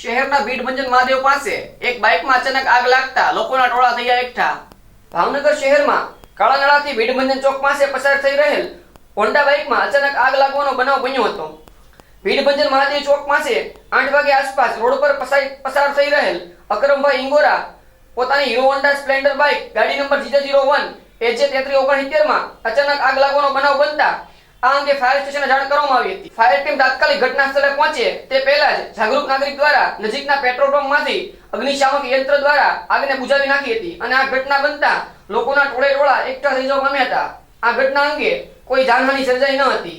શહેરના ભીડભંજન મહાદેવ પાસે એક બાઇકમાં અચાનક આગ લાગતા લોકોના ટોળા થઈ એકઠા. ભાવનગર શહેરમાં કાળાનાળાથી ભીડભંજન ચોક પાસે પસાર થઈ રહેલ હોન્ડા બાઇકમાં અચાનક આગ લાગવાનો બનાવ બન્યો હતો. ભીડભંજન મહાદેવ ચોક પાસે આઠ વાગે આસપાસ રોડ પર પસાર થઈ રહેલ અકરમભાઈ ઇંગોરા પોતાની હીરો હોન્ડા સ્પ્લેન્ડર બાઇક ગાડી number GJ zero one AJ તેત્રી ઓગણસિત્તેરમાં અચાનક આગ લાગવાનો બનાવ બનતા આ અંગે ફાયર સ્ટેશને જાણ કરવામાં આવી હતી. ફાયર ટીમ તાત્કાલિક ઘટના સ્થળે પહોંચે. તે પહેલા જ જાગૃત નાગરિક દ્વારા નજીકના પેટ્રોલ પંપમાંથી અગ્નિશામક યંત્ર દ્વારા આગને બુજાવી નાખી હતી અને આ ઘટના બનતા લોકોના ટોળે ટોળા એકઠા થઈ જવા પામ્યા હતા. આ ઘટના અંગે કોઈ જાનહાની સર્જાઈ ન હતી.